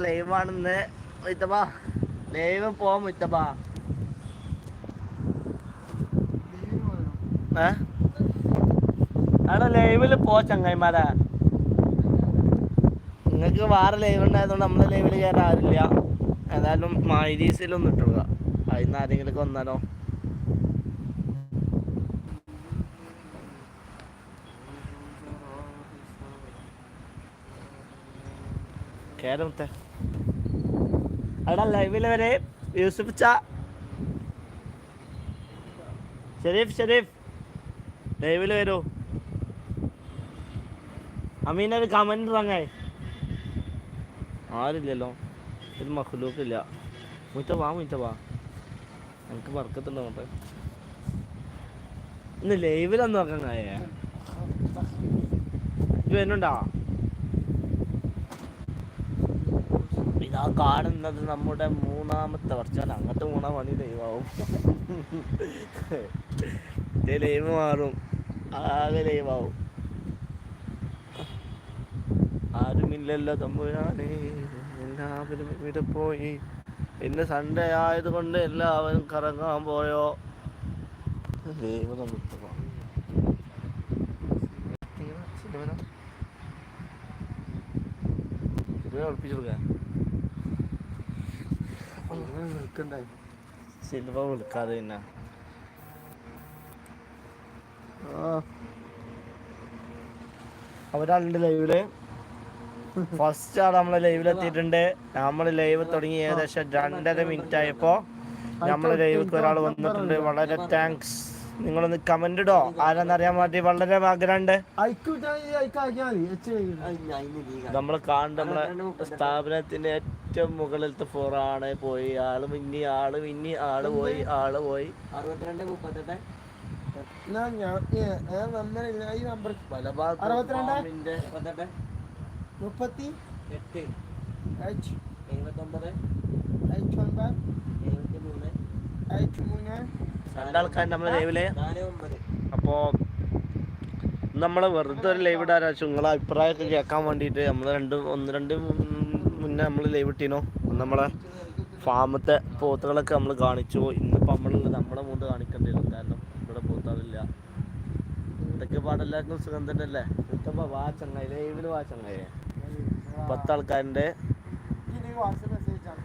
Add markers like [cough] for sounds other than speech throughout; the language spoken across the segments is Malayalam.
ലൈവ് ആണെന്ന് മുത്തപ്പാ. ലൈവ് പോ മുത്തപ്പാ. ഏ? അവിടെ ലൈവിൽ പോ ചങ്ങായിമാരാ. നിങ്ങൾക്ക് വേറെ ലൈവ് ഉണ്ടായതുകൊണ്ട് നമ്മളെ ലൈവിൽ കയറാൻ ആരില്ല ഏതായാലും മൈരീസിലൊന്നും ഇട്ടുക അതിന്ന് ആരെങ്കിലും വന്നാലോ? കേരളത്തെ അവിടെ ലൈവിൽ വരെ യൂസുഫ് ചാ. ഷെരീഫ് ഷെരീഫ്. ലൈവിൽ വരൂ. അമീനൊരു കമന്റ് ഇറങ്ങായി ആരില്ലല്ലോ. ഒരു മഹ്ലൂക്കില്ല മുറ്റ വാ മുറ്റ വാ. എനിക്ക് വർക്കത്തുണ്ടോ അങ്ങോട്ട്. ഇന്ന് ലൈവിലൊന്നും നോക്കാൻ കഴിയേ ഇത് വരുന്നുണ്ടാ? ഇതാ കാണുന്നത് നമ്മുടെ മൂന്നാമത്തെ വർഷം അങ്ങനത്തെ മൂന്നാം പണി ലൈവാവും ലൈവ് മാറും. ആകെ ലൈവാവും ആരുമില്ലല്ലോ തമ്പുരാനെ. എല്ലാവരും ഇവിടെ പോയി. പിന്നെ സൺഡേ ആയതുകൊണ്ട് എല്ലാവരും കറങ്ങാൻ പോയോ? ദൈവം നമുക്ക് സിനിമ സിനിമ. ഒളിപ്പിച്ചു കൊടുക്കാൻ സിൽവ വിളിക്കാതെ പിന്നെ ഒരാളുണ്ട് ലൈവിൽ. ഫസ്റ്റ് ആണ് നമ്മളെ ലൈവിൽ എത്തിയിട്ടുണ്ട്. നമ്മൾ ലൈവ് തുടങ്ങി ഏകദേശം രണ്ടര മിനിറ്റ് ആയപ്പോ നമ്മളെ ലൈവിൽ ഒരാൾ വന്നിട്ടുണ്ട്. വളരെ താങ്ക്സ് നിങ്ങളൊന്ന് കമന്റ് ഇടോ. ആരാന്നറിയാൻ വേണ്ടി വളരെ ആഗ്രഹമുണ്ട്. നമ്മൾ കാണുന്ന നമ്മളെ സ്ഥാപനത്തിന്റെ ഏറ്റവും മുകളിലത്തെ ഫ്ലോറാണ് പോയി ആൾ മിന്നി ആൾ മിന്നി ആൾ പോയി ആൾ പോയി. അറുപത്തിരണ്ട് മുപ്പത്തെട്ട് മുപ്പത്തി എട്ട് എഴുപത്തി മൂന്ന് മൂന്ന് രണ്ടാൾക്കാർ നമ്മളെ ലൈവിൽ. അപ്പോ നമ്മൾ വെറുതെ ഒരു ലൈവ് ഇടാൻ നിങ്ങളെ അഭിപ്രായമൊക്കെ കേൾക്കാൻ വേണ്ടിയിട്ട് നമ്മൾ രണ്ട് ഒന്ന് രണ്ട് മുന്നേ നമ്മൾ ലൈവ് ഇട്ടീനോ. നമ്മളെ ഫാമത്തെ പോത്തുകളൊക്കെ നമ്മൾ കാണിച്ചു. ഇന്നിപ്പോൾ നമ്മൾ നമ്മളെ മുണ്ട് കാണിക്കേണ്ടി വരും. കാരണം ഇവിടെ പോത്താളില്ല. ഇതൊക്കെ പാടെല്ലാവർക്കും സുഖം തന്നെയല്ലേ? ഇപ്പം വാ ചങ്ങായി. ലൈവിൽ വാ ചങ്ങായി. പത്താൾക്കാരുടെ ഇനി വാട്സപ്പ് മെസ്സേജ് ആണ്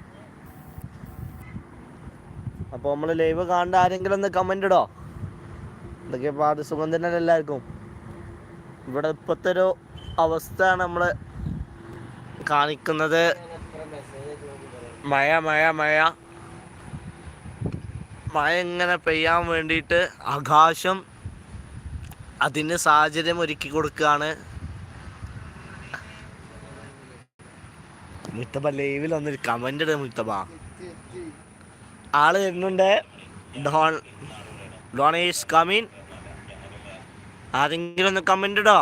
അപ്പോൾ നമ്മൾ ലൈവ് കാണേണ്ട ആരെങ്കിലും ഒന്ന് കമന്റ് ഇടോ. എന്തൊക്കെ പാട് സുഖം തന്നെ എല്ലാവർക്കും? ഇവിടെ ഇപ്പോഴത്തെ ഒരു അവസ്ഥയാണ് നമ്മൾ കാണിക്കുന്നത്. മഴ മഴ മഴ. മഴ ഇങ്ങനെ പെയ്യാൻ വേണ്ടിയിട്ട് ആകാശം അതിന് സാഹചര്യം ഒരുക്കി കൊടുക്കുകയാണ്. മുത്തബ ലൈവിൽ ഒന്നൊരു കമന്റ് ഇട മുത്തബ ആൾ വരുന്നുണ്ട്. ഡോൺ ഡോൺ കമീൻ ആരെങ്കിലും ഒന്ന് കമന്റ് ഇടോ.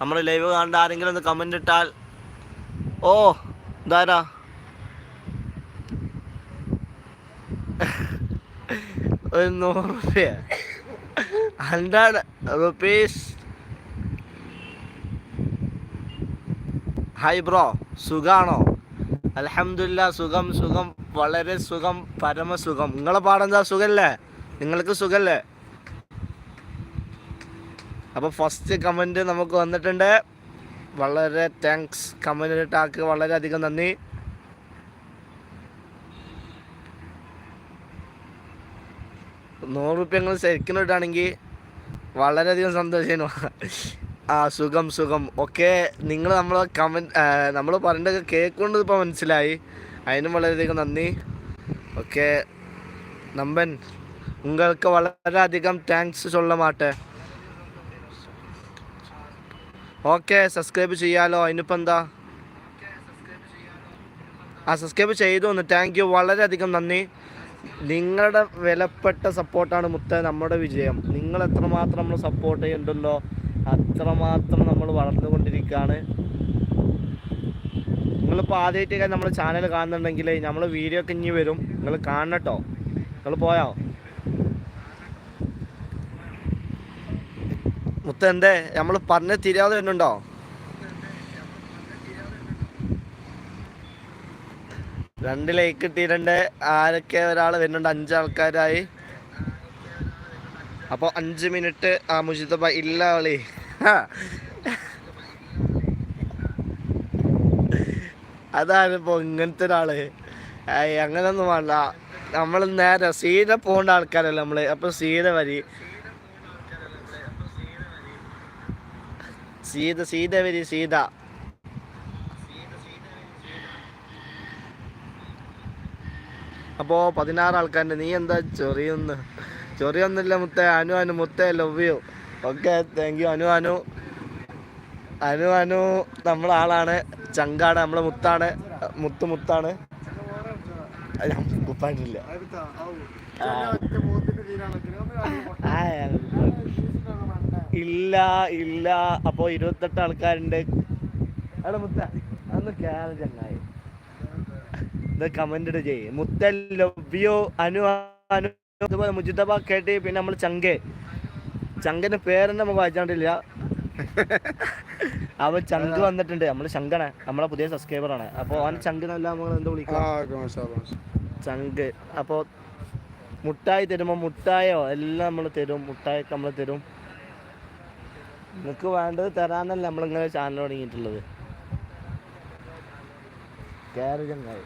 നമ്മൾ ലൈവ് കണ്ട ആരെങ്കിലും ഒന്ന് കമന്റ് ഇട്ടാൽ. ഓ ഇതാരാ? ഒരു നൂറ് റുപ്യ. Hundred rupees. ഹായ് ബ്രോ സുഖാണോ? അലഹമില്ല സുഖം സുഖം. വളരെ സുഖം പരമസുഖം. നിങ്ങളെ പാടെന്താ സുഖല്ലേ? നിങ്ങൾക്ക് സുഖല്ലേ? അപ്പോൾ ഫസ്റ്റ് കമന്റ് നമുക്ക് വന്നിട്ടുണ്ട്. വളരെ താങ്ക്സ് കമന്റ് ഇട്ടാക്ക് വളരെയധികം നന്ദി. നൂറ് റുപ്യ നിങ്ങൾ ശരിക്കും ഇട്ടാണെങ്കിൽ വളരെയധികം സന്തോഷം ആ സുഖം സുഖം. ഒക്കെ നിങ്ങൾ നമ്മളെ കമന്റ് നമ്മൾ പറഞ്ഞിട്ടൊക്കെ കേൾക്കുന്നത് ഇപ്പോൾ മനസ്സിലായി. അതിനും വളരെയധികം നന്ദി. ഓക്കെ. നമ്പൻ നിങ്ങൾക്ക് വളരെയധികം താങ്ക്സ് ചൊല്ല മാട്ടെ ഓക്കെ സബ്സ്ക്രൈബ് ചെയ്യാലോ. അതിനിപ്പോൾ എന്താ? ആ സബ്സ്ക്രൈബ് ചെയ്തു ഒന്ന് താങ്ക് യു വളരെയധികം നന്ദി. നിങ്ങളുടെ വിലപ്പെട്ട സപ്പോർട്ടാണ് മുത്ത നമ്മുടെ വിജയം. നിങ്ങൾ എത്രമാത്രം നമ്മൾ സപ്പോർട്ട് ചെയ്യുന്നുണ്ടല്ലോ അത്രമാത്രം നമ്മൾ വളർന്നുകൊണ്ടിരിക്കുകയാണ്. നിങ്ങളിപ്പോൾ ആദ്യമായിട്ട് നമ്മൾ ചാനൽ കാണുന്നുണ്ടെങ്കിൽ നമ്മൾ വീഡിയോ ഒക്കെ ഇനി വരും. നിങ്ങൾ കാണട്ടോ നിങ്ങൾ പോയോ? മുത്ത എന്തേ? നമ്മൾ പറഞ്ഞ് തിരിയാതെ വരുന്നുണ്ടോ? രണ്ട് ലൈക്ക് കിട്ടിയിട്ടുണ്ട്. ആരൊക്കെ ഒരാൾ വരുന്നുണ്ട്? അഞ്ചാൾക്കാരായി അപ്പോൾ അഞ്ച് മിനിറ്റ് ആ മുജിതബ ഇല്ല കളി അതാണ് ഇപ്പോൾ ഇങ്ങനത്തെ ഒരാൾ. അങ്ങനൊന്നും വേണ്ട. നമ്മൾ നേരെ സീത പോകേണ്ട ആൾക്കാരല്ല നമ്മൾ. അപ്പൊ സീത വരി. സീത സീത വരി സീത. അപ്പോ പതിനാറ് ആൾക്കാരുണ്ട്. നീ എന്താ ചൊറിയൊന്ന്? ചൊറിയൊന്നുമില്ല മുത്ത. അനു അനു മുത്തേ love you okay thank you Anu Anu. Anu Anu നമ്മളെ ആളാണ് ചങ്കാണ് നമ്മളെ മുത്താണ് മുത്ത് മുത്താണ്. ഞാൻ ഇല്ല ഇല്ല. അപ്പോ ഇരുപത്തെട്ട് ആൾക്കാരുണ്ട്. അവിടെ മുത്ത കമന്റ് ചെയ്യ്. മുത്ത ലവ് അനു അനു അതുപോലെ മുജിതബ കേട്ടി പിന്നെ നമ്മൾ ചങ്കേ. ചങ്കന്റെ പേരെന്നെ നമുക്ക് വായിച്ചാണ്ടില്ല. [laughs] അവൻ ചങ്ക് വന്നിട്ടുണ്ട്. നമ്മൾ ശങ്കണ നമ്മളെ പുതിയ സബ്സ്ക്രൈബർ ആണ്. അപ്പൊ അവൻ ചങ്കിനല്ല നമ്മൾ എന്താ വിളിക്കുക ചങ്ക്. അപ്പോൾ മുട്ടായി തരുമ്പോ മുട്ടായോ? എല്ലാം നമ്മൾ തരും. മുട്ടായി നമ്മൾ തരും. നിങ്ങൾക്ക് വേണ്ടത് തരാനല്ല നമ്മളിങ്ങനെ ചാനൽ തുടങ്ങിയിട്ടുള്ളത്. ചങ്ങായി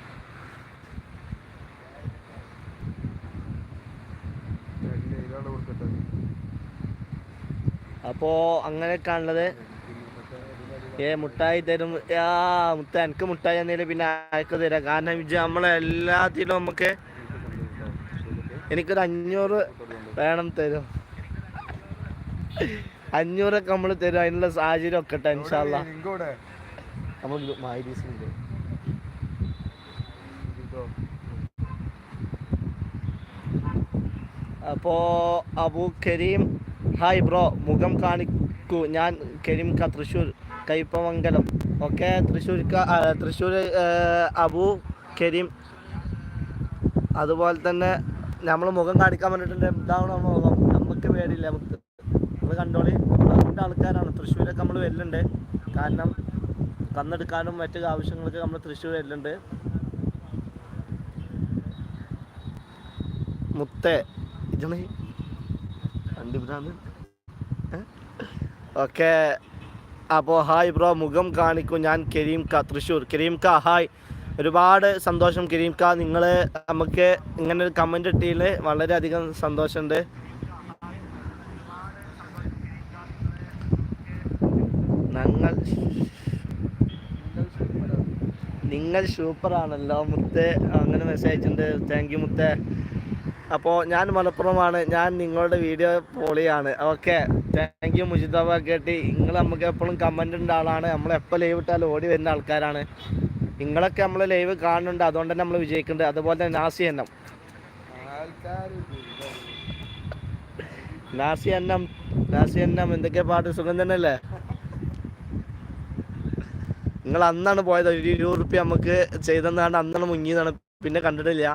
അപ്പോ അങ്ങനെയൊക്കെയാണുള്ളത് ഏ മുട്ടായി തരും. ആ മുത്ത എനിക്ക് മുട്ടായി തന്നേലും പിന്നെ അയക്ക് തരാം. കാരണം വിജയ നമ്മളെ എല്ലാത്തിലും നമുക്ക് എനിക്കൊരു അഞ്ഞൂറ് വേണം തരും. അഞ്ഞൂറൊക്കെ നമ്മൾ തരും. അതിനുള്ള സാഹചര്യം ഒക്കെ ഇട്ടാ ഇൻഷാല്ല നമ്മൾ അബു കരീം ഹായ് ബ്രോ മുഖം കാണിക്കൂ ഞാൻ കരീം ക തൃശ്ശൂർ കയ്പമംഗലം ഓക്കെ തൃശ്ശൂർ തൃശ്ശൂർ അബു കരീം അതുപോലെ തന്നെ നമ്മൾ മുഖം കാണിക്കാൻ വേണ്ടിയിട്ടുണ്ട് ഇതാണ് നമ്മുടെ മുഖം? നമുക്ക് പേടിയില്ല നമുക്ക് നമ്മൾ കണ്ടോളി. അതിന്റെ ആൾക്കാരാണ്. തൃശ്ശൂരൊക്കെ നമ്മൾ വരുന്നുണ്ട് കാരണം കന്നെടുക്കാനും മറ്റു ആവശ്യങ്ങൾക്ക് നമ്മൾ തൃശ്ശൂർ വരുന്നുണ്ട് മുത്തേ ഇതാണ് കണ്ടുപിടാന്ന് ഓക്കെ. അപ്പോൾ ഹായ് ബ്രോ മുഖം കാണിക്കും. ഞാൻ കരീം ക തൃശ്ശൂർ. കരീം ക ഹായ്. ഒരുപാട് സന്തോഷം കരീം ക നിങ്ങൾ നമുക്ക് ഇങ്ങനെ ഒരു കമന്റ് ഇട്ടതിൽ വളരെയധികം സന്തോഷമുണ്ട്. ഞങ്ങൾ നിങ്ങൾ സൂപ്പറാണല്ലോ മുത്തേ. അങ്ങനെ മെസ്സേജ് ഉണ്ട്. താങ്ക് യു മുത്തേ. അപ്പോൾ ഞാൻ മലപ്പുറമാണ് ഞാൻ നിങ്ങളുടെ വീഡിയോ പോളിയാണ്. ഓക്കെ താങ്ക് യു മുജിതാബ കേട്ടി നിങ്ങൾ നമുക്ക് എപ്പോഴും കമന്റ് ഉണ്ട ആളാണ്. നമ്മൾ എപ്പോൾ ലൈവ് ഇട്ടാലും ഓടി വരുന്ന ആൾക്കാരാണ്. നിങ്ങളൊക്കെ നമ്മൾ ലൈവ് കാണുന്നുണ്ട് അതുകൊണ്ട് തന്നെ നമ്മൾ വിജയിക്കുന്നുണ്ട്. അതുപോലെ തന്നെ നാസി എണ്ണം നാസി എണ്ണം നാസി എണ്ണം എന്തൊക്കെ പാട്ട്? സുഖം തന്നെയല്ലേ? നിങ്ങൾ അന്നാണ് പോയത്. ഒരു ഇരുപത് റുപ്യ നമുക്ക് ചെയ്തെന്നാണ് അന്നാണ് മുങ്ങിയതാണ്. പിന്നെ കണ്ടിട്ടില്ല.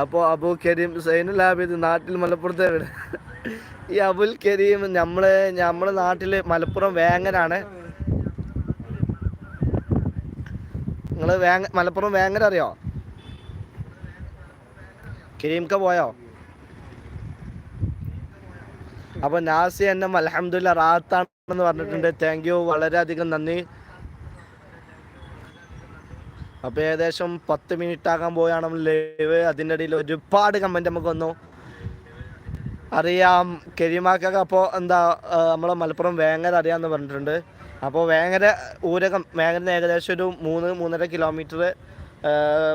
അപ്പോൾ അബു കരീം സൈനുൽ ആബിദ് നാട്ടിൽ മലപ്പുറത്തെ വീട് ഈ അബുൽ കരീം നമ്മളെ നമ്മളെ നാട്ടിൽ മലപ്പുറം വേങ്ങനാണ്. നിങ്ങൾ വേങ്ങ മലപ്പുറം വേങ്ങന അറിയോ? കരീംക്ക പോയോ? അപ്പോൾ നാസി എന്നെ അലഹമുല്ല റാത്താണെന്ന് പറഞ്ഞിട്ടുണ്ട്. താങ്ക് യു വളരെയധികം നന്ദി. അപ്പൊ ഏകദേശം പത്ത് മിനിറ്റ് ആകാൻ പോയാണ് നമ്മൾ ലൈവ് അതിന്റെ ഇടയിൽ ഒരുപാട് കമന്റ് നമുക്ക് വന്നു. അറിയാം. കരീമാക്കൊക്കെ അപ്പോൾ എന്താ നമ്മളെ മലപ്പുറം വേങ്ങര അറിയാമെന്ന് പറഞ്ഞിട്ടുണ്ട്. അപ്പോൾ വേങ്ങര ഊരകം വേങ്ങര ഏകദേശം ഒരു മൂന്ന് മൂന്നര കിലോമീറ്റർ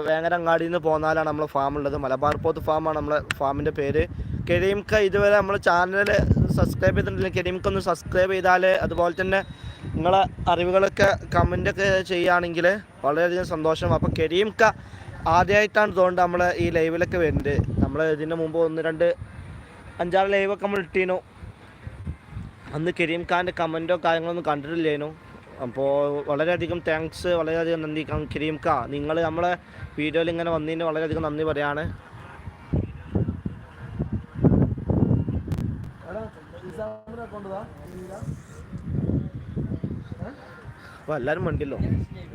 വേങ്ങര അങ്ങാടിയിൽ നിന്ന് പോന്നാലാണ് നമ്മളെ ഫാം ഉള്ളത്. മലബാർ പോത്ത് ഫാമാണ് നമ്മളെ ഫാമിന്റെ പേര്. കരീംക്ക ഇതുവരെ നമ്മൾ ചാനൽ സബ്സ്ക്രൈബ് ചെയ്തിട്ടുണ്ടെങ്കിൽ കരീംക്ക ഒന്ന് സബ്സ്ക്രൈബ് ചെയ്താൽ അതുപോലെ തന്നെ നിങ്ങളെ അറിവുകളൊക്കെ കമന്റൊക്കെ ചെയ്യുകയാണെങ്കിൽ വളരെയധികം സന്തോഷം. അപ്പോൾ കരീംക്ക ആദ്യമായിട്ടാണ് തോന്നുന്നത് നമ്മൾ ഈ ലൈവിലൊക്കെ വരുന്നത്. നമ്മൾ ഇതിന് മുമ്പ് ഒന്ന് രണ്ട് അഞ്ചാറ് ലൈവൊക്കെ നമ്മൾ ഇട്ടീനു. അന്ന് കരീം ഖാന്റെ കമന്റോ കാര്യങ്ങളൊന്നും കണ്ടിട്ടില്ലേനു. അപ്പോൾ വളരെയധികം താങ്ക്സ് വളരെയധികം നന്ദി. കരീം ഖാ നിങ്ങൾ നമ്മളെ വീഡിയോയിൽ ഇങ്ങനെ വന്നതിന് വളരെയധികം നന്ദി പറയാണ്. കൊണ്ടുപോകാം അപ്പോൾ എല്ലാവരും വണ്ടിയല്ലോ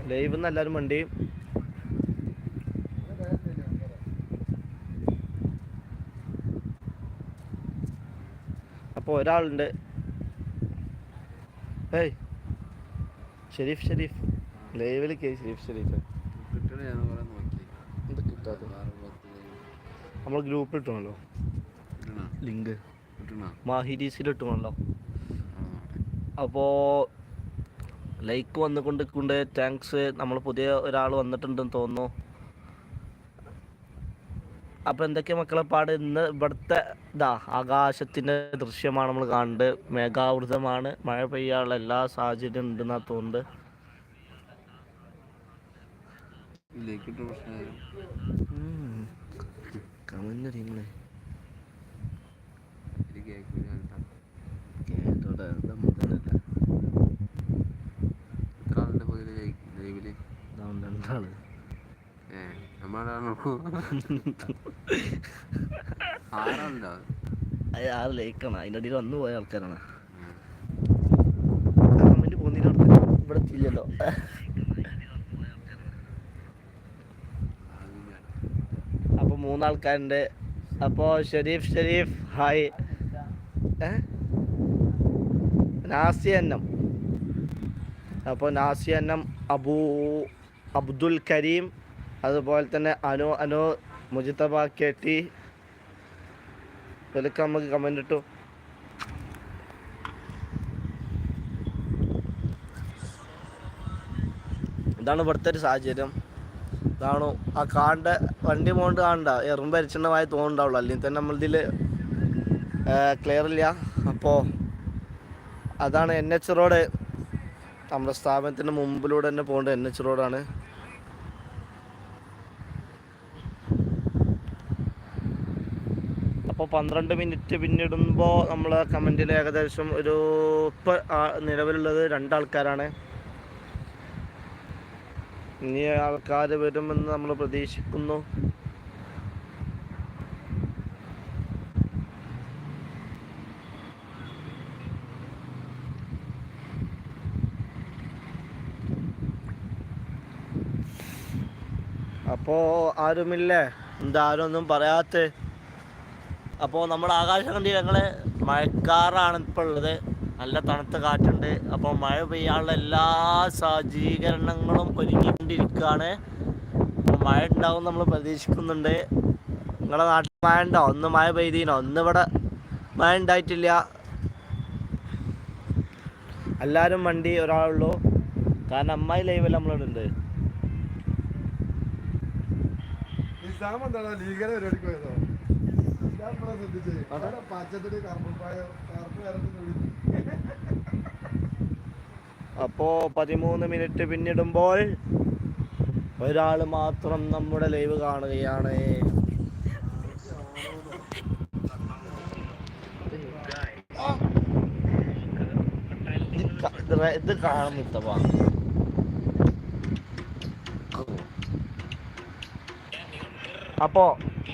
ലൈവ് നിന്ന് എല്ലാവരും മണ്ടി. അപ്പോൾ ഒരാളുണ്ട്. ഏയ്. ഷെരീഫ് ഷെരീഫ്. ലൈവിൽ കേ ഷെരീഫ് ഷെരീഫ്. കിട്ടാത്ത നമ്മൾ ഗ്രൂപ്പിൽ ഇട്ടണല്ലോ. ലിങ്ക്. മാഹിരീസിൽ ഇട്ടണല്ലോ. അപ്പോൾ ലൈക്ക് വന്നുകൊണ്ടിരിക്കുന്നുണ്ട് താങ്ക്സ് നമ്മൾ പുതിയ ഒരാൾ വന്നിട്ടുണ്ടെന്ന് തോന്നുന്നു. അപ്പോൾ എന്തൊക്കെയാ മക്കളെ പാട്? ഇന്ന് ഇവിടുത്തെ ഇതാ ആകാശത്തിന്റെ ദൃശ്യമാണ് നമ്മൾ കാണുന്നത് മേഘാവൃതമാണ്. മഴ പെയ്യാനുള്ള എല്ലാ സാഹചര്യം ഉണ്ടെന്നാണ് തോന്നുന്നത് ഇതിലേക്ക് ഇട്ട പ്രശ്നമായി കമന്റ് അറിയുമ്പോളേ ഇത് കേൾക്കില്ല കേട്ടോട്ടെ ഇതല്ല എത്ര ആളുടെ പോയി ലൈവിൽ എന്താണ്? അത് ആറ് ലൈക്കാണ്. അതിന്റെ അടിയിൽ വന്നു പോയ ആൾക്കാരാണ്. കമന്റ് പോന്നിട്ട് ഇവിടെ ഇല്ലല്ലോ അപ്പോൾ മൂന്നാൾക്കാരുണ്ട്. അപ്പോൾ ഷെരീഫ് ഷെരീഫ് ഹായ് നാസി അന്നം അപ്പോൾ നാസി അന്നം അബൂ അബ്ദുൽ കരീം അതുപോലെ തന്നെ അനു അനു മുജിത്തബ കെ ടി. ഇതിലൊക്കെ നമുക്ക് കമന്റ് ഇട്ടു. ഇതാണ് ഇവിടുത്തെ ഒരു സാഹചര്യം. ഇതാണ്? ആ കാണ്ട വണ്ടി പോണ്ട് കാണണ്ട എറുമ്പ് അരിച്ചിട്ടുള്ളതായി തോന്നുന്നുണ്ടാവുള്ളൂ. അല്ലെങ്കിൽ തന്നെ നമ്മളിതിൽ ക്ലിയർ ഇല്ല. അപ്പോൾ അതാണ് എൻ എച്ച് റോഡ് നമ്മുടെ സ്ഥാപനത്തിന്റെ മുമ്പിലൂടെ തന്നെ പോകേണ്ട എൻ എച്ച് റോഡാണ് അപ്പോൾ പന്ത്രണ്ട് മിനിറ്റ് പിന്നിടുമ്പോൾ നമ്മൾ കമന്റിൽ ഏകദേശം ഒരു ഇപ്പം നിലവിലുള്ളത് രണ്ടാൾക്കാരാണ്. ഇനി ആൾക്കാർ വരുമെന്ന് നമ്മൾ പ്രതീക്ഷിക്കുന്നു. അപ്പോൾ ആരുമില്ലേ? എന്താ ആരും ഒന്നും പറയാത്ത? അപ്പോൾ നമ്മൾ ആകാശം കണ്ടി ഞങ്ങൾ മഴക്കാറാണ് ഇപ്പോൾ ഉള്ളത്. നല്ല തണുത്ത കാറ്റുണ്ട്. അപ്പോൾ മഴ പെയ്യാനുള്ള എല്ലാ സജ്ജീകരണങ്ങളും ഒരുങ്ങിക്കൊണ്ടിരിക്കുകയാണ്. മഴ ഉണ്ടാവും നമ്മൾ പ്രതീക്ഷിക്കുന്നുണ്ട്. നിങ്ങളുടെ നാട്ടിൽ മഴ ഉണ്ടോ? ഒന്ന് മഴ പെയ്തീനോ? ഒന്ന് ഇവിടെ മഴ ഉണ്ടായിട്ടില്ല. എല്ലാവരും വണ്ടി ഒരാളുള്ളൂ. കാരണം അമ്മായി ലൈവിൽ നമ്മളിവിടെ ഉണ്ട് നിസാം എന്താണോ ലീഗലെ പരിപാടിക്ക് പോയതോ? ഇവിടെ കറുപ്പായ കറുപ്പ് അപ്പോൾ പതിമൂന്ന് മിനിറ്റ് പിന്നിടുമ്പോൾ ഒരാൾ മാത്രം നമ്മുടെ ലൈവ് കാണുകയാണ്. ഇത് കാണും ഇത്തപ്പാ അപ്പോ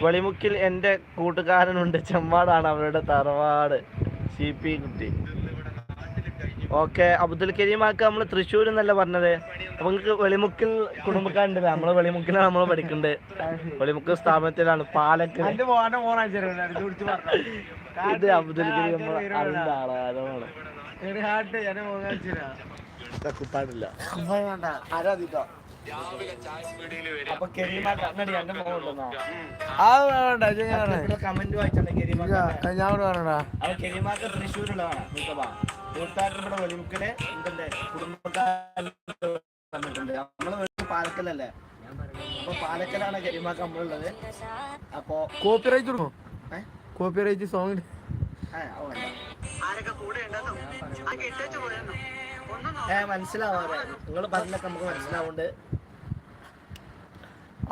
വെളിമുക്കിൽ എന്റെ കൂട്ടുകാരനുണ്ട്. ചെമ്മാടാണ് അവരുടെ തറവാട്. C P Kutty. Okay Abdul കരീമാക്ക് നമ്മൾ തൃശ്ശൂർ എന്നല്ല പറഞ്ഞത്? അപ്പൊ നിങ്ങൾക്ക് വെളിമുക്കിൽ കുടുംബക്കാരുണ്ട് നമ്മൾ വെളിമുക്കിലാണ് നമ്മൾ പഠിക്കുന്നത് വെളിമുക്കിൽ സ്ഥാപനത്തിലാണ് പാലക്കൽ ഇത് അബ്ദുൽ കരീം അറിയുന്ന ആളാണ് അപ്പൊ കരീമ കണ്ണടി എന്റെ മോളുണ്ടെന്നോ. കമന്റ് വായിച്ചാണ് കരീമ ഞാൻ ഇവിടെ പറയണ്ട. അപ്പൊ കരീമാക്ക് തൃശ്ശൂരുള്ളതാണ് മുത്തപ്പ. കൂട്ടുകാരൻ ഇവിടെ വെളിമുക്കിൽ എന്തുണ്ട്? കുടുംബക്കാരുണ്ട് നമ്മൾ വീട് പാലക്കലല്ലേ? അപ്പൊ പാലക്കലാണ് കരീമാക്ക് നമ്മളുള്ളത്. അപ്പൊ കോപ്പിറൈറ്റ് കൊടുക്കും? കോപ്പിറൈറ്റ് സോങ് ആ അത് വേണ്ട. ഏ മനസ്സിലാവാതെ നിങ്ങൾ പറഞ്ഞൊക്കെ നമുക്ക് മനസ്സിലാവുണ്ട്.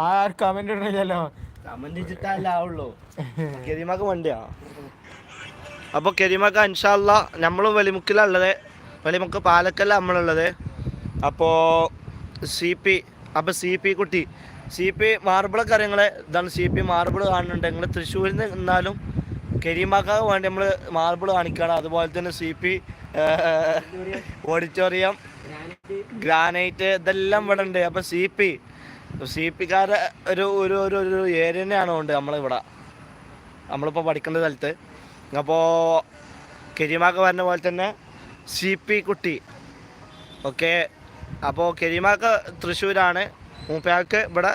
ആ കമന്റ് ഇടണില്ലല്ലോ. കമന്റ് ഇച്ചിട്ടല്ല ആവുള്ളൂ. കരീമാക്ക് വണ്ടിയാ. അപ്പൊ കരീമാക്ക് അൻഷാല്ല നമ്മളും വെളിമുക്കിലുള്ളത്. വെളിമുക്ക് പാലക്കല്ല നമ്മളുള്ളത്. അപ്പോ സി പി അപ്പൊ C P Kutty. C P മാർബിളൊക്കെ അറിയങ്ങളെ ഇതാണ് സി പി മാർബിൾ കാണുന്നുണ്ട്. നിങ്ങൾ തൃശ്ശൂരിൽ നിന്ന് നിന്നാലും കെരിമാക്കാൻ വേണ്ടി നമ്മൾ മാർബിൾ കാണിക്കുകയാണ് അതുപോലെ തന്നെ സി പി ഓഡിറ്റോറിയം ഗ്രാനൈറ്റ് ഇതെല്ലാം ഇവിടെ ഉണ്ട്. അപ്പൊ സി പി സി പിക്കാര് ഒരു ഒരു ഒരു ഒരു ഏരിയ തന്നെയാണ് ഉണ്ട് നമ്മളിവിടെ. നമ്മളിപ്പോൾ പഠിക്കുന്ന സ്ഥലത്ത്. അപ്പോൾ കെരിമാക്ക് പറഞ്ഞ പോലെ തന്നെ സി പി കുട്ടി. ഓക്കെ? അപ്പോൾ കെരിമാക്ക് തൃശ്ശൂരാണ്. മൂപ്പയാൾക്ക് ഇവിടെ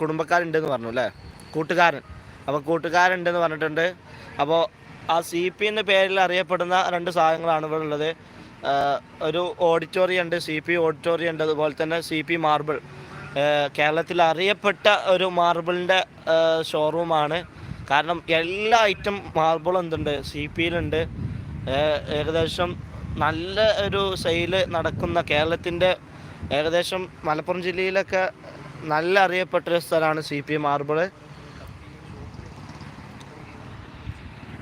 കുടുംബക്കാരുണ്ടെന്ന് പറഞ്ഞു അല്ലേ? കൂട്ടുകാരൻ. അപ്പോൾ കൂട്ടുകാരുണ്ടെന്ന് പറഞ്ഞിട്ടുണ്ട്. അപ്പോൾ ആ സി പി എന്ന പേരിൽ അറിയപ്പെടുന്ന രണ്ട് സാധനങ്ങളാണ് ഇവിടെ ഉള്ളത്. ഒരു ഓഡിറ്റോറിയം ഉണ്ട് സി പി ഓഡിറ്റോറിയം ഉണ്ട് അതുപോലെ തന്നെ സി പി മാർബിൾ. കേരളത്തിൽ അറിയപ്പെട്ട ഒരു മാർബിളിന്റെ ഷോറൂമാണ്. കാരണം എല്ലാ ഐറ്റം മാർബിൾ എന്തുണ്ട് സി പിയിലുണ്ട് ഏകദേശം നല്ല ഒരു സെയിൽ നടക്കുന്ന കേരളത്തിന്റെ ഏകദേശം മലപ്പുറം ജില്ലയിലൊക്കെ നല്ല അറിയപ്പെട്ട ഒരു സ്ഥലമാണ് സി പി മാർബിൾ.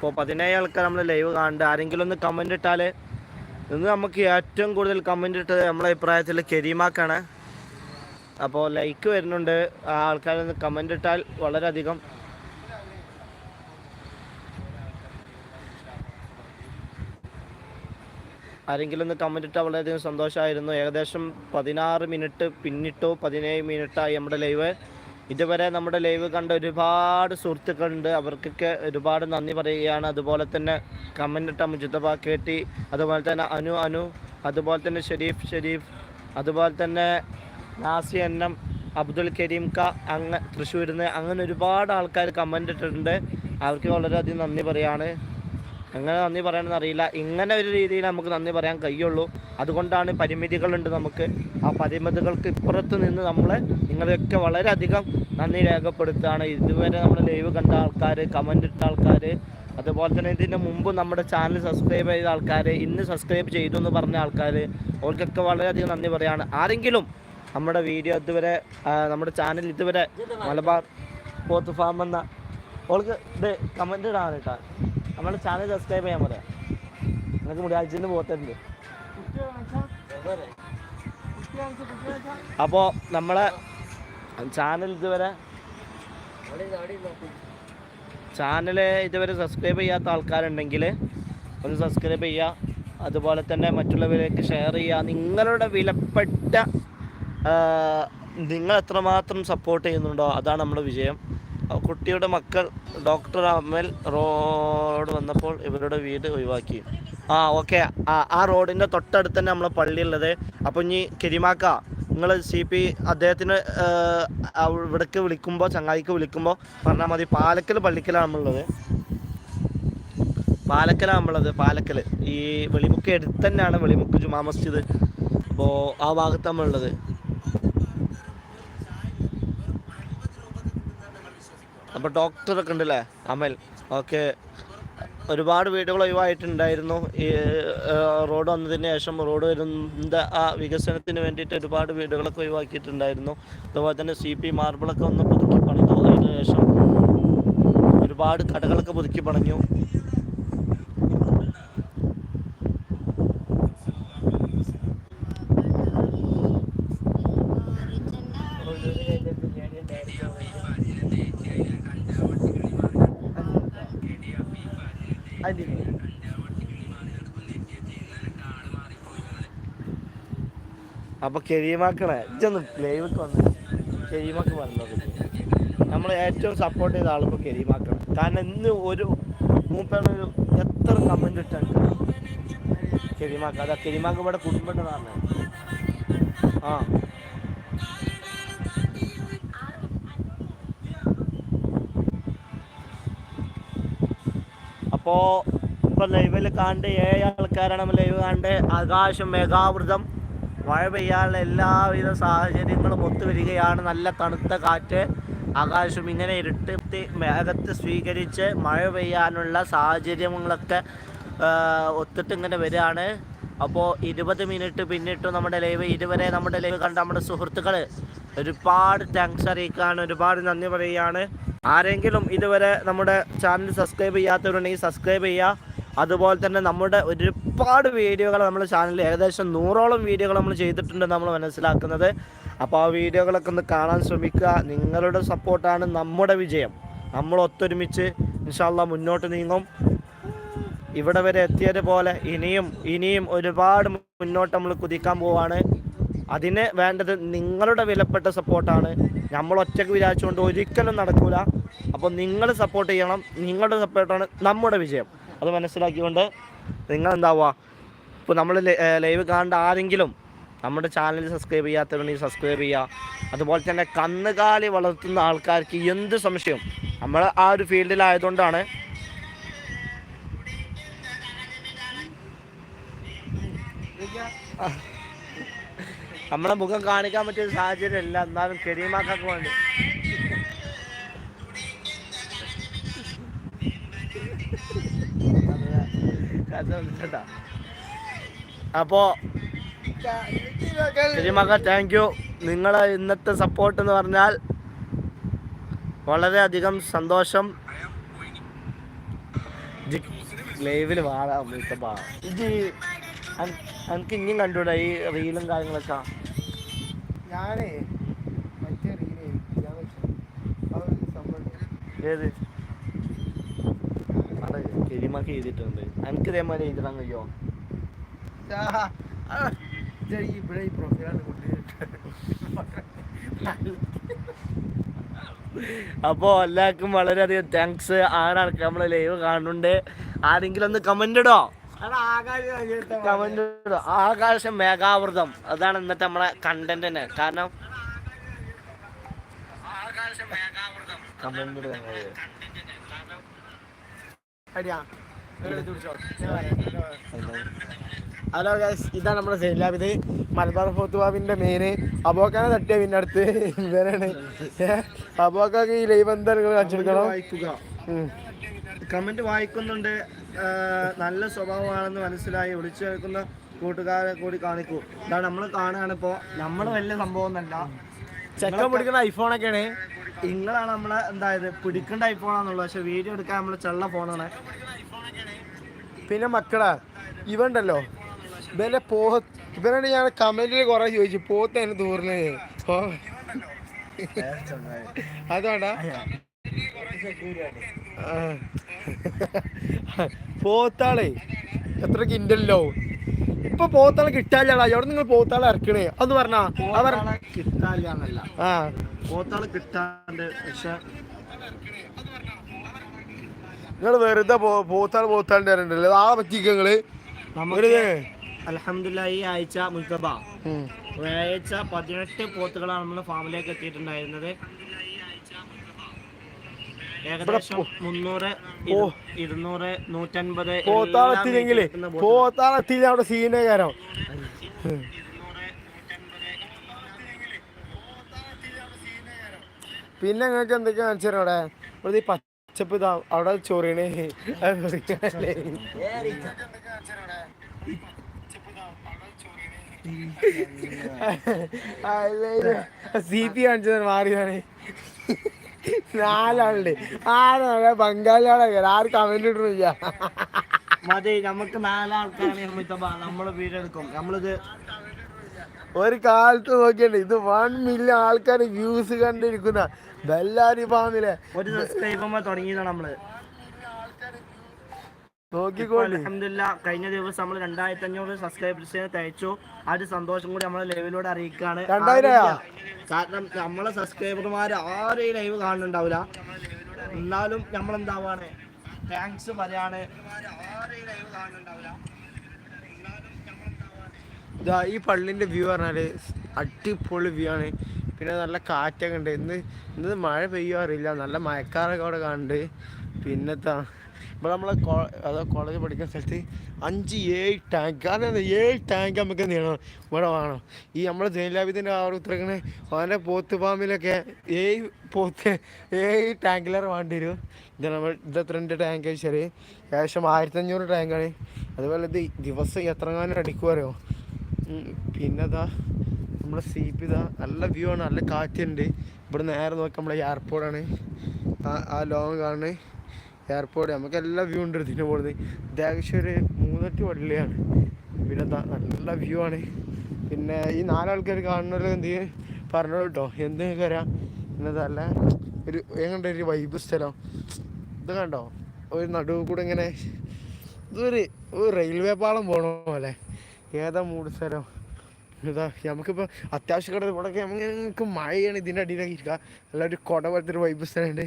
ഇപ്പോൾ പതിനേഴ് ആൾക്കാർ നമ്മൾ ലൈവ് കാണുന്നുണ്ട്. ആരെങ്കിലും ഒന്ന് കമന്റ് ഇട്ടാൽ ഇന്ന് നമുക്ക് ഏറ്റവും കൂടുതൽ കമന്റ് ഇട്ടത് നമ്മളെ അഭിപ്രായത്തിൽ കരീമാക്കാണ്. അപ്പോൾ ലൈക്ക് വരുന്നുണ്ട്. ആ ആൾക്കാരൊന്ന് കമന്റ് ഇട്ടാൽ വളരെയധികം ആരെങ്കിലും ഒന്ന് കമന്റ് ഇട്ടാൽ വളരെയധികം സന്തോഷമായിരുന്നു. ഏകദേശം പതിനാറ് മിനിറ്റ് പിന്നിട്ടു പതിനേഴ് മിനിറ്റായി നമ്മുടെ ലൈവ് ഇതുവരെ നമ്മുടെ ലൈവ് കണ്ട ഒരുപാട് സുഹൃത്തുക്കളുണ്ട്. അവർക്കൊക്കെ ഒരുപാട് നന്ദി പറയുകയാണ്. അതുപോലെ തന്നെ കമന്റ് ഇട്ട മുജിത്തബ കേട്ടി അതുപോലെ തന്നെ അനു അനു അതുപോലെ തന്നെ ഷെരീഫ് ഷെരീഫ് അതുപോലെ തന്നെ നാസി എണ്ണം അബ്ദുൽ കരീം ക അങ്ങ് തൃശ്ശൂരിൽ നിന്ന് അങ്ങനെ ഒരുപാട് ആൾക്കാർ കമന്റ് ഇട്ടിട്ടുണ്ട്. അവർക്ക് വളരെയധികം നന്ദി പറയുകയാണ് എങ്ങനെ നന്ദി പറയണമെന്ന് അറിയില്ല. ഇങ്ങനെ ഒരു രീതിയിൽ നമുക്ക് നന്ദി പറയാൻ കഴിയുള്ളൂ. അതുകൊണ്ടാണ് പരിമിതികളുണ്ട് നമുക്ക്. ആ പരിമിതികൾക്ക് ഇപ്പുറത്ത് നിന്ന് നമ്മളെ നിങ്ങളെയൊക്കെ വളരെയധികം നന്ദി രേഖപ്പെടുത്തുകയാണ്. ഇതുവരെ നമ്മുടെ ലൈവ് കണ്ട ആൾക്കാർ കമന്റ് ഇട്ട ആൾക്കാർ അതുപോലെ തന്നെ ഇതിന്റെ മുമ്പ് നമ്മുടെ ചാനൽ സബ്സ്ക്രൈബ് ചെയ്ത ആൾക്കാർ ഇന്ന് സബ്സ്ക്രൈബ് ചെയ്തു എന്ന് പറഞ്ഞ ആൾക്കാർ അവർക്കൊക്കെ വളരെയധികം നന്ദി പറയുകയാണ് ആരെങ്കിലും നമ്മുടെ വീഡിയോ ഇതുവരെ നമ്മുടെ ചാനൽ ഇതുവരെ മലബാർ പോത്ത് ഫാം എന്ന ഓൾക്ക് ഇത് കമന്റ് ഇടാൻ കേട്ടോ. നമ്മുടെ ചാനൽ സബ്സ്ക്രൈബ് ചെയ്യാൻ പറയാം. നിങ്ങൾക്ക് മുടിയാഴ്ചയിൽ പോത്തുണ്ട്. അപ്പോൾ നമ്മളെ ചാനൽ ഇതുവരെ ചാനൽ ഇതുവരെ സബ്സ്ക്രൈബ് ചെയ്യാത്ത ആൾക്കാരുണ്ടെങ്കിൽ ഒന്ന് സബ്സ്ക്രൈബ് ചെയ്യുക. അതുപോലെ തന്നെ മറ്റുള്ളവരിലേക്ക് ഷെയർ ചെയ്യുക. നിങ്ങളുടെ വിലപ്പെട്ട നിങ്ങൾ എത്രമാത്രം സപ്പോർട്ട് ചെയ്യുന്നുണ്ടോ അതാണ് നമ്മുടെ വിജയം. കുട്ടിയുടെ മക്കൾ ഡോക്ടർ അമൽ റോഡ് വന്നപ്പോൾ ഇവരുടെ വീട് ഒഴിവാക്കി. ആ ഓക്കെ ആ ആ റോഡിന്റെ തൊട്ടടുത്ത് തന്നെ നമ്മളെ പള്ളിയുള്ളത്. അപ്പോൾ ഇനി കെരിമാക്ക നിങ്ങൾ സി പി അദ്ദേഹത്തിന് ഇവിടേക്ക് വിളിക്കുമ്പോൾ ചങ്ങായിക്ക് വിളിക്കുമ്പോൾ പറഞ്ഞാൽ മതി പാലക്കൽ പള്ളിക്കലാണ് നമ്മളുള്ളത്. പാലക്കലാണ് നമ്മളുള്ളത് പാലക്കൽ ഈ വെളിമുക്ക് എടുത്ത് തന്നെയാണ് വെളിമുക്ക് ജുമാ മസ്ജിദ്. അപ്പോൾ ആ ഭാഗത്ത് നമ്മളുള്ളത്. അപ്പോൾ ഡോക്ടറൊക്കെ ഉണ്ടല്ലേ? അമൽ. ഓക്കെ. ഒരുപാട് വീടുകൾ ഒഴിവായിട്ടുണ്ടായിരുന്നു. ഈ റോഡ് വന്നതിന് ശേഷം റോഡ് വരുന്ന ആ വികസനത്തിന് വേണ്ടിയിട്ട് ഒരുപാട് വീടുകളൊക്കെ ഒഴിവാക്കിയിട്ടുണ്ടായിരുന്നു. അതുപോലെ തന്നെ സി പി മാർബിളൊക്കെ ഒന്ന് പുതുക്കി പണിതു അതിന് ശേഷം ഒരുപാട് കടകളൊക്കെ പുതുക്കി പണിഞ്ഞു കൊണ്ടൂര് കഴിഞ്ഞ ബിരിയാണി ഉണ്ടായിരുന്നു. അതിന് അപ്പൊ കെരീമാക്കളെ ഇജൊന്ന് ലൈവൊക്കെ വന്ന് കെരീമാക്ക് പറഞ്ഞോ നമ്മൾ ഏറ്റവും സപ്പോർട്ട് ചെയ്ത ആളിപ്പോ കെരിയമാക്കണം കാരണം ഇന്ന് ഒരു മൂപ്പേണൊരു എത്ര കമന്റ് ഇട്ടാണ് കെരീമാക്ക് അതാ കെരീമാക്ക് ഇവിടെ കുടുംബമുണ്ടെന്നാണ് ആ. അപ്പോ ഇപ്പൊ ലൈവിൽ കണ്ട് ഏഴ് ആൾക്കാരാണ് ലൈവ് കണ്ട് ആകാശം മേഘാവൃതം മഴ പെയ്യാനുള്ള എല്ലാവിധ സാഹചര്യങ്ങളും ഒത്തുവരികയാണ് നല്ല തണുത്ത കാറ്റ് ആകാശം ഇങ്ങനെ ഇരുട്ടി മേഘത്തെ സ്വീകരിച്ച് മഴ പെയ്യാനുള്ള സാഹചര്യങ്ങളൊക്കെ ഒത്തിട്ട് ഇങ്ങനെ വരികയാണ്. അപ്പോൾ ഇരുപത് മിനിറ്റ് പിന്നിട്ടു നമ്മുടെ ലൈവ് ഇതുവരെ നമ്മുടെ ലൈവ് കണ്ട നമ്മുടെ സുഹൃത്തുക്കൾ ഒരുപാട് താങ്ക്സ് അറിയിക്കുകയാണ് ഒരുപാട് നന്ദി പറയുകയാണ്. ആരെങ്കിലും ഇതുവരെ നമ്മുടെ ചാനൽ സബ്സ്ക്രൈബ് ചെയ്യാത്തവരുണ്ടെങ്കിൽ സബ്സ്ക്രൈബ് ചെയ്യുക. അതുപോലെ തന്നെ നമ്മുടെ ഒരുപാട് വീഡിയോകൾ നമ്മുടെ ചാനലിൽ ഏകദേശം നൂറോളം വീഡിയോകൾ നമ്മൾ ചെയ്തിട്ടുണ്ട് നമ്മൾ മനസ്സിലാക്കുന്നത്. അപ്പോൾ ആ വീഡിയോകളൊക്കെ ഒന്ന് കാണാൻ ശ്രമിക്കുക. നിങ്ങളുടെ സപ്പോർട്ടാണ് നമ്മുടെ വിജയം. നമ്മൾ ഒത്തൊരുമിച്ച് ഇൻഷാല്ല മുന്നോട്ട് നീങ്ങും. ഇവിടെ വരെ എത്തിയതുപോലെ ഇനിയും ഇനിയും ഒരുപാട് മുന്നോട്ട് നമ്മൾ കുതിക്കാൻ പോവാണ്. അതിന് വേണ്ടത് നിങ്ങളുടെ വിലപ്പെട്ട സപ്പോർട്ടാണ് നമ്മൾ ഒറ്റയ്ക്ക് വിചാരിച്ചുകൊണ്ട് ഒരിക്കലും നടക്കൂല. അപ്പോൾ നിങ്ങൾ സപ്പോർട്ട് ചെയ്യണം. നിങ്ങളുടെ സപ്പോർട്ടാണ് നമ്മുടെ വിജയം. അത് മനസ്സിലാക്കിക്കൊണ്ട് നിങ്ങൾ എന്താവുക ഇപ്പോൾ നമ്മൾ ലൈവ് കാണേണ്ട ആരെങ്കിലും നമ്മുടെ ചാനൽ സബ്സ്ക്രൈബ് ചെയ്യാത്തവരുണ്ടെങ്കിൽ സബ്സ്ക്രൈബ് ചെയ്യുക അതുപോലെ തന്നെ കന്നുകാലി വളർത്തുന്ന ആൾക്കാർക്ക് എന്ത് സംശയം? നമ്മൾ ആ ഒരു ഫീൽഡിലായതുകൊണ്ടാണ് നമ്മളെ മുഖം കാണിക്കാൻ പറ്റിയ സാഹചര്യം അല്ല. എന്നാലും കരീമാക്കൊക്കെ വേണ്ടി. അപ്പോ കരീമാക്ക താങ്ക് യു നിങ്ങളെ ഇന്നത്തെ സപ്പോർട്ട് എന്ന് പറഞ്ഞാൽ വളരെയധികം സന്തോഷം. ലൈവിൽ വാടാ ഇത് എനിക്ക് ഇനിയും കണ്ടൂടാ ഈ റീലും കാര്യങ്ങളൊക്കെ? ഞാനേ മറ്റേ സംഭവം ഏത്? അവിടെ എഴുതിയിട്ടുണ്ട്. എനിക്ക് ഇതേമാതിരി എഴുതിടാൻ കഴിയോ ഇവിടെ ഈ പ്രൊഫൈലാണ് അപ്പോൾ എല്ലാവർക്കും വളരെയധികം താങ്ക്സ് ആരാണ് നമ്മളെ ലൈവ് കാണുന്നുണ്ട്? ആരെങ്കിലും ഒന്ന് കമന്റ് ഇടോ. കമന്റ് ഇടോ. ആകാശം മേഘാവൃതം. അതാണ് ഇന്നത്തെ നമ്മളെ കണ്ടന്റ് തന്നെ. കാരണം കമന്റ് ഇടുക ഹലോ ഗൈസ് ഇതാണ് നമ്മുടെ സൈലാബിത് മലബാർ ഫോർത്ത് ബാബിന്റെ മെയിന് അബോക്കാനെ തട്ടിയ പിന്നെ അടുത്ത് ഇവരാണ് അബോക്കാക്ക് ഈ ലൈവ് എന്തായാലും കാണിച്ചെടുക്കണം. കമന്റ് വായിക്കുന്നുണ്ട്. നല്ല സ്വഭാവമാണെന്ന് മനസ്സിലായി വിളിച്ചു കേൾക്കുന്ന കൂട്ടുകാരെ കൂടി കാണിക്കൂ. ഇതാണ് നമ്മൾ കാണുകയാണ് ഇപ്പോ നമ്മൾ വലിയ സംഭവം ഒന്നല്ല ചെക്കൻ പിടിക്കുന്ന ഐഫോണൊക്കെയാണ് നിങ്ങളാണ് നമ്മളെ എന്തായത് പിടിക്കേണ്ട ഐഫോണാന്നുള്ളത് പക്ഷെ വീഡിയോ എടുക്കാൻ നമ്മളെ ചെള്ള ഫോണാണ് പിന്നെ മക്കളാ ഇവണ്ടല്ലോ. ഇവന്റെ പോ ഇവനോട് ഞാൻ കമന്റിൽ കുറെ ചോദിച്ചു. പോത്ത് തൂർന്ന്. ഓ അതാണ്ടാ? ആ. എത്രക്ക് എത്ര കിൻഡല്ലോ ഇപ്പൊ പോത്താളെ കിട്ടാല്ലാടാ എവിടെ നിങ്ങൾ പോത്താളെ ഇറക്കണേ? അത് പറഞ്ഞാ. കിട്ടാനില്ല എന്നല്ല ആ. പോത്താളെ കിട്ടാണ്ട് പക്ഷെ നിങ്ങൾ വെറുതെ പോത്താൾ പോത്താളിന്റെ അറിയണ്ടല്ലോ ആ പറ്റിക്ക നിങ്ങൾ? അലഹമില്ല ഈ ആഴ്ച മുൽക്കബ. വ്യാഴാഴ്ച പതിനെട്ട് പോത്തുകളാണ് നമ്മൾ ഫാമിലേക്ക് എത്തിയിട്ടുണ്ടായിരുന്നത്. ഏകദേശം മുന്നൂറ് ഇരുന്നൂറ് നൂറ്റൻപത് അവിടെ സീനേകാരം പിന്നെ നിങ്ങൾക്ക് എന്തൊക്കെയാ കാണിച്ചു അവിടെ? ഇവിടെ ഈ പച്ചപ്പ് ഇതാ അവിടെ ചൊറിയണേ. [laughs] സി പി കാണിച്ചത് മാറിയതാണ്. നാലാളുണ്ട്. ആരാ ബംഗാളികളെ ആര് കമന്റ് ഇടുന്നില്ല. മതി നമുക്ക് നാലാൾക്കാണ് വീടെടുക്കും നമ്മളിത് ഒരു കാലത്ത് നോക്കിയിട്ട് ഇത് വൺ മില്യൺ ആൾക്കാർ വ്യൂസ് കണ്ടിരിക്കുന്ന ബെല്ലാരി ഫാമിലെ ഒരു സബ്സ്ക്രൈബർമാർ തുടങ്ങിയതാണ് നമ്മൾ. അലഹമില്ല കഴിഞ്ഞ ദിവസം നമ്മൾ രണ്ടായിരത്തി അഞ്ഞൂറ് സബ്സ്ക്രൈബേഴ്സിനെ തയ്ച്ചു ആ ഒരു സന്തോഷം കൂടി നമ്മളെ ലൈവിലൂടെ അറിയിക്കുകയാണ്. കാരണം നമ്മളെ സബ്സ്ക്രൈബർമാർ ആരും ഈ ലൈവ് കാണുന്നുണ്ടാവില്ല. എന്നാലും നമ്മൾ എന്താവാണ് താങ്ക്സ് പറയാണ് ഈ പള്ളിന്റെ വ്യൂ പറഞ്ഞാൽ അടിപൊളി വ്യൂ ആണ്. പിന്നെ നല്ല കാറ്റൊക്കെ ഉണ്ട്. ഇന്ന് ഇന്ന് മഴ പെയ്യോ അറിയില്ല. നല്ല മഴക്കാറൊക്കെ അവിടെ കാണുന്നുണ്ട്. പിന്നത്താ ഇവിടെ നമ്മളെ അതോ കോളേജ് പഠിക്കുന്ന സ്ഥലത്ത് അഞ്ച് ഏഴ് ടാങ്ക് കാരണം ഏഴ് ടാങ്ക് നമുക്ക് നീണം ഇവിടെ വേണം. ഈ നമ്മളെ ജയിലാബിദിന്റെ ആറ് ഉത്തരക്കണേ അവന്റെ പോത്ത് പാമ്പിലൊക്കെ ഏഴ് പോത്ത് ഏഴ് ടാങ്കിലേറെ വേണ്ടി വരും ഇത് നമ്മൾ ഇത് എത്ര ഉണ്ട് ടാങ്ക് വെച്ചാൽ ഏകദേശം ആയിരത്തഞ്ഞൂറ് ടാങ്കാണ് അതുപോലെ ഇത് ദിവസം എത്ര എത്രങ്ങാനും പിന്നെ പിന്നെതാ നമ്മളെ സീപ്പ് ഇതാ നല്ല വ്യൂ ആണ് നല്ല കാറ്റുണ്ട്. ഇവിടെ നേരെ നോക്കി നമ്മളെ എയർപോർട്ടാണ് ആ ആ ലോങ് കാണുന്നത് എയർപോർട്ട് നമുക്ക് എല്ലാ വ്യൂ ഉണ്ട് ഇതിന്റെ പോകുന്നത് ഇത് ഏകദേശം ഒരു മൂന്നെട്ട് വള്ളിയാണ്. പിന്നെ നല്ല വ്യൂ ആണ്. പിന്നെ ഈ നാലാൾക്കാർ കാണുന്നവരെ എന്ത് പറഞ്ഞോളൂ കേട്ടോ എന്ത് കരാം നല്ല ഒരു എങ്ങനെ ഒരു വൈബ് സ്ഥലം. ഇത് കണ്ടോ? ഒരു നടുവ് കൂടെ ഇങ്ങനെ ഇതൊരു ഒരു റെയിൽവേ പാളം പോണ പോലെ. ഏതാ മൂട് സ്ഥലം? ഇതാ നമുക്കിപ്പോൾ അത്യാവശ്യം കിടന്ന് ഇവിടെയൊക്കെ നമുക്ക് മഴയാണ് ഇതിന്റെ അടിയിലൊക്കെ ഇരിക്കുക അല്ല ഒരു കുട പോലത്തെ ഒരു വൈബ് സ്ഥലമുണ്ട്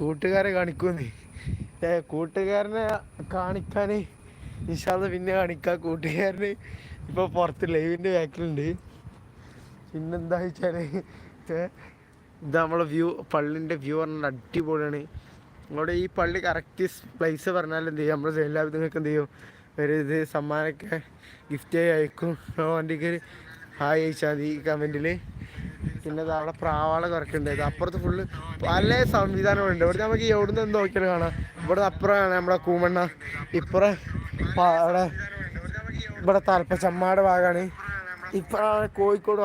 കൂട്ടുകാരെ കാണിക്കുമെന്ന്. കൂട്ടുകാരനെ കാണിക്കാൻ നിഷാദ് പിന്നെ കാണിക്കാം. കൂട്ടുകാരന് ഇപ്പോൾ പുറത്ത് ലൈവിന്റെ ബാക്കിലുണ്ട്. പിന്നെന്താ വെച്ചാൽ ഇത് നമ്മളെ വ്യൂ പള്ളിന്റെ വ്യൂ പറഞ്ഞാൽ അടിപൊളിയാണ്. നമ്മുടെ ഈ പള്ളി കറക്റ്റ് പ്ലേസ് പറഞ്ഞാൽ എന്ത് ചെയ്യും? നമ്മുടെ എല്ലാവരും നിങ്ങൾക്ക് എന്ത് ചെയ്യും? ഒരു ഇത് സമ്മാനമൊക്കെ ഗിഫ്റ്റ് ആയി അയക്കും. വണ്ടിക്ക് ഹായ് അയച്ചാൽ മതി ഈ കമന്റിൽ പിന്നെ അവിടെ പ്രാവാളെ കുറക്കുണ്ടായത് അപ്പുറത്ത് ഫുള്ള് പല സംവിധാനങ്ങളുണ്ട്. ഇവിടെ നമുക്ക് എവിടുന്ന് എന്ത് നോക്കിയാലും കാണാം. ഇവിടെ അപ്പുറമാണ് നമ്മുടെ കൂമണ്ണ. ഇപ്പുറം അവിടെ ഇവിടെ തലപ്പ ചമ്മാട് ഭാഗമാണ് ഇപ്പഴാണ് കോഴിക്കോട്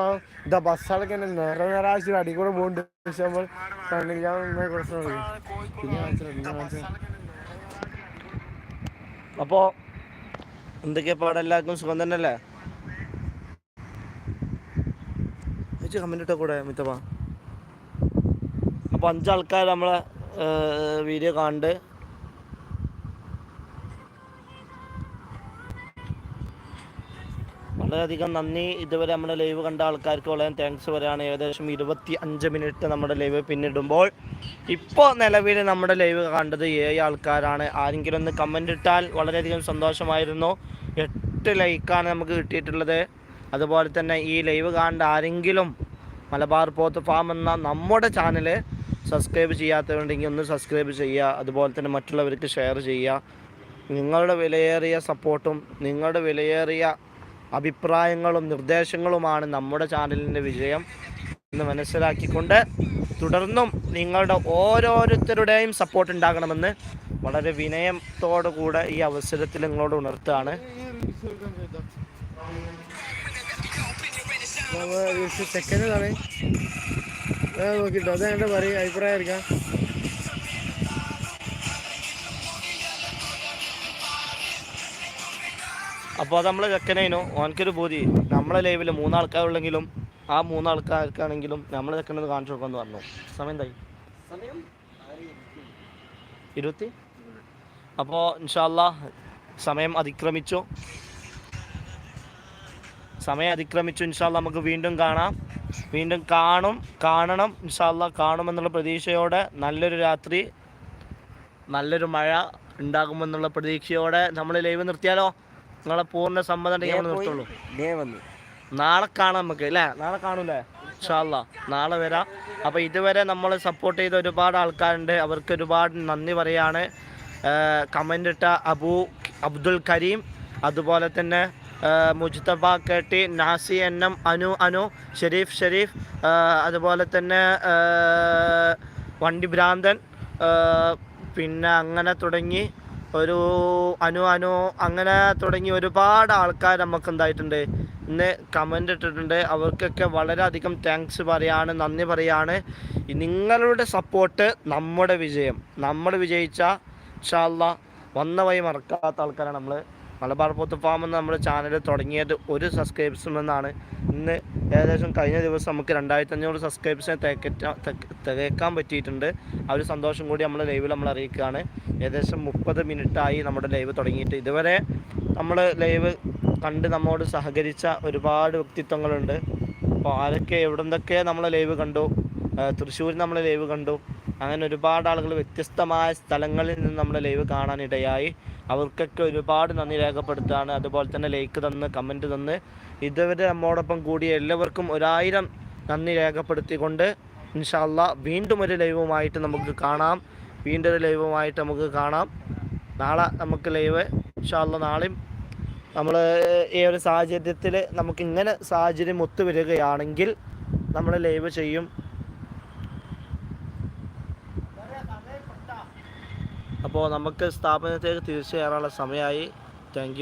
ഇതാ ബസ്സുകളൊക്കെ തന്നെ നേരെ നേരെ ആവശ്യം അടി കൂടെ പോകുന്നുണ്ട് പക്ഷെ നമ്മൾ എന്തൊക്കെയാ പാടെല്ലാവർക്കും സുഖം തന്നെയല്ലേ? ചേച്ചി കമന്റ് ഇട്ടാൽ കൂടെ മിത്തപ്പ. അപ്പോൾ അഞ്ചാൾക്കാർ നമ്മളെ വീഡിയോ കാണുന്നുണ്ട് വളരെയധികം നന്ദി. ഇതുവരെ നമ്മുടെ ലൈവ് കണ്ട ആൾക്കാർക്ക് വളരെ താങ്ക്സ് പറയാണ്. ഏകദേശം ഇരുപത്തി അഞ്ച് മിനിറ്റ് നമ്മുടെ ലൈവ് പിന്നിടുമ്പോൾ. ഇപ്പോൾ നിലവിൽ നമ്മുടെ ലൈവ് കണ്ടത് ഏഴ് ആൾക്കാരാണ്. ആരെങ്കിലും ഒന്ന് കമന്റ് ഇട്ടാൽ വളരെയധികം സന്തോഷമായിരുന്നു. എട്ട് ലൈക്കാണ് നമുക്ക് കിട്ടിയിട്ടുള്ളത്. അതുപോലെ തന്നെ ഈ ലൈവ് കാണേണ്ട ആരെങ്കിലും മലബാർ പോത്ത് ഫാം എന്ന നമ്മുടെ ചാനൽ സബ്സ്ക്രൈബ് ചെയ്യാത്തവരുണ്ടെങ്കിൽ ഒന്ന് സബ്സ്ക്രൈബ് ചെയ്യുക. അതുപോലെ തന്നെ മറ്റുള്ളവർക്ക് ഷെയർ ചെയ്യുക. നിങ്ങളുടെ വിലയേറിയ സപ്പോർട്ടും നിങ്ങളുടെ വിലയേറിയ അഭിപ്രായങ്ങളും നിർദ്ദേശങ്ങളുമാണ് നമ്മുടെ ചാനലിന്റെ വിജയം എന്ന് മനസ്സിലാക്കിക്കൊണ്ട് തുടർന്നും നിങ്ങളുടെ ഓരോരുത്തരുടെയും സപ്പോർട്ട് ഉണ്ടാകണമെന്ന് വളരെ വിനയത്തോടു കൂടെ ഈ അവസരത്തിൽ നിങ്ങളോട് ഉണർത്തുകയാണ്. സെക്കൻഡ് ആണ് നോക്കിട്ടോ അത് എന്റെ പറയും അഭിപ്രായം എടുക്കാം. അപ്പോൾ അത് നമ്മൾ ചെക്കനേനു ഓനക്കൊരു ബോധി. നമ്മളെ ലൈവിൽ മൂന്നാൾക്കാരുള്ളെങ്കിലും ആ മൂന്നാൾക്കാർക്കാണെങ്കിലും നമ്മൾ ചെക്കനത് കാണിച്ചു കൊടുക്കാന്ന് പറഞ്ഞു. സമയം എന്തായി സമയം ഇരുപത്തി? അപ്പോൾ ഇൻഷാല്ല സമയം അതിക്രമിച്ചു. സമയം അതിക്രമിച്ചു. ഇൻഷാല്ല നമുക്ക് വീണ്ടും കാണാം. വീണ്ടും കാണും കാണണം ഇൻഷാല്ല കാണുമെന്നുള്ള പ്രതീക്ഷയോടെ നല്ലൊരു രാത്രി നല്ലൊരു മഴ ഉണ്ടാകുമെന്നുള്ള പ്രതീക്ഷയോടെ നമ്മൾ ലൈവ് നിർത്തിയാലോ? നിങ്ങളെ പൂർണ സമ്മതം ഉണ്ടെങ്കിൽ നമ്മൾ നിർത്തുള്ളൂ. നാളെ കാണാം നമുക്ക് അല്ലേ? നാളെ കാണൂലേ? ഇൻഷാല്ല നാളെ വരാം. അപ്പോൾ ഇതുവരെ നമ്മൾ സപ്പോർട്ട് ചെയ്ത ഒരുപാട് ആൾക്കാരുണ്ട്. അവർക്ക് ഒരുപാട് നന്ദി പറയാണ്. കമന്റ് ഇട്ട അബു അബ്ദുൽ കരീം അതുപോലെ തന്നെ മുജ്തബ കേട്ടി നാസി എൻ എം അനു അനു ഷെരീഫ് ഷെരീഫ് അതുപോലെ തന്നെ വണ്ടി ഭ്രാന്തൻ പിന്നെ അങ്ങനെ തുടങ്ങി ഒരു അനു അനു അങ്ങനെ തുടങ്ങി ഒരുപാട് ആൾക്കാർ നമുക്ക് എന്തായിട്ടുണ്ട് ഇന്ന് കമന്റ് ഇട്ടിട്ടുണ്ട്. അവർക്കൊക്കെ വളരെയധികം താങ്ക്സ് പറയാണ് നന്ദി പറയാണ്. നിങ്ങളുടെ സപ്പോർട്ട് നമ്മുടെ വിജയം. നമ്മൾ വിജയിച്ച ഷാല്ല വന്ന വഴി മറക്കാത്ത ആൾക്കാരാണ് നമ്മൾ മലബാർ പോത്ത് ഫാം എന്ന നമ്മുടെ ചാനൽ തുടങ്ങിയത് ഒരു സബ്സ്ക്രൈബ്സ് നിന്നാണ് ഇന്ന് ഏകദേശം കഴിഞ്ഞ ദിവസം നമുക്ക് രണ്ടായിരത്തി അഞ്ഞൂറ് സബ്സ്ക്രൈബ്സിനെ തികറ്റാൻ തികക്കാൻ പറ്റിയിട്ടുണ്ട്. ആ ഒരു സന്തോഷം കൂടി നമ്മൾ ലൈവിൽ നമ്മൾ അറിയിക്കുകയാണ്. ഏകദേശം മുപ്പത് മിനിറ്റായി നമ്മുടെ ലൈവ് തുടങ്ങിയിട്ട്. ഇതുവരെ നമ്മൾ ലൈവ് കണ്ട് നമ്മോട് സഹകരിച്ച ഒരുപാട് വ്യക്തിത്വങ്ങളുണ്ട്. അപ്പോൾ ആരൊക്കെ എവിടെന്തൊക്കെ നമ്മളെ ലൈവ് കണ്ടു? തൃശ്ശൂരിൽ നമ്മളെ ലൈവ് കണ്ടു. അങ്ങനെ ഒരുപാട് ആളുകൾ വ്യത്യസ്തമായ സ്ഥലങ്ങളിൽ നിന്ന് നമ്മുടെ ലൈവ് കാണാനിടയായി അവർക്കൊക്കെ ഒരുപാട് നന്ദി രേഖപ്പെടുത്തുകയാണ്. അതുപോലെ തന്നെ ലൈക്ക് തന്ന് കമന്റ് തന്ന്. ഇതുവരെ നമ്മോടൊപ്പം കൂടിയ എല്ലാവർക്കും ഒരായിരം നന്ദി രേഖപ്പെടുത്തിക്കൊണ്ട് ഇൻഷാല്ല വീണ്ടും ഒരു ലൈവുമായിട്ട് നമുക്ക് കാണാം. വീണ്ടും ഒരു ലൈവുമായിട്ട് നമുക്ക് കാണാം. നാളെ നമുക്ക് ലൈവ് ഇൻഷാല്ല നാളെയും നമ്മൾ ഈ ഒരു സാഹചര്യത്തിൽ നമുക്കിങ്ങനെ സാഹചര്യം ഒത്തുവരികയാണെങ്കിൽ നമ്മൾ ലൈവ് ചെയ്യും. അപ്പോൾ നമുക്ക് സ്ഥാപനത്തേക്ക് തിരിച്ചു കയറാനുള്ള സമയമായി. താങ്ക്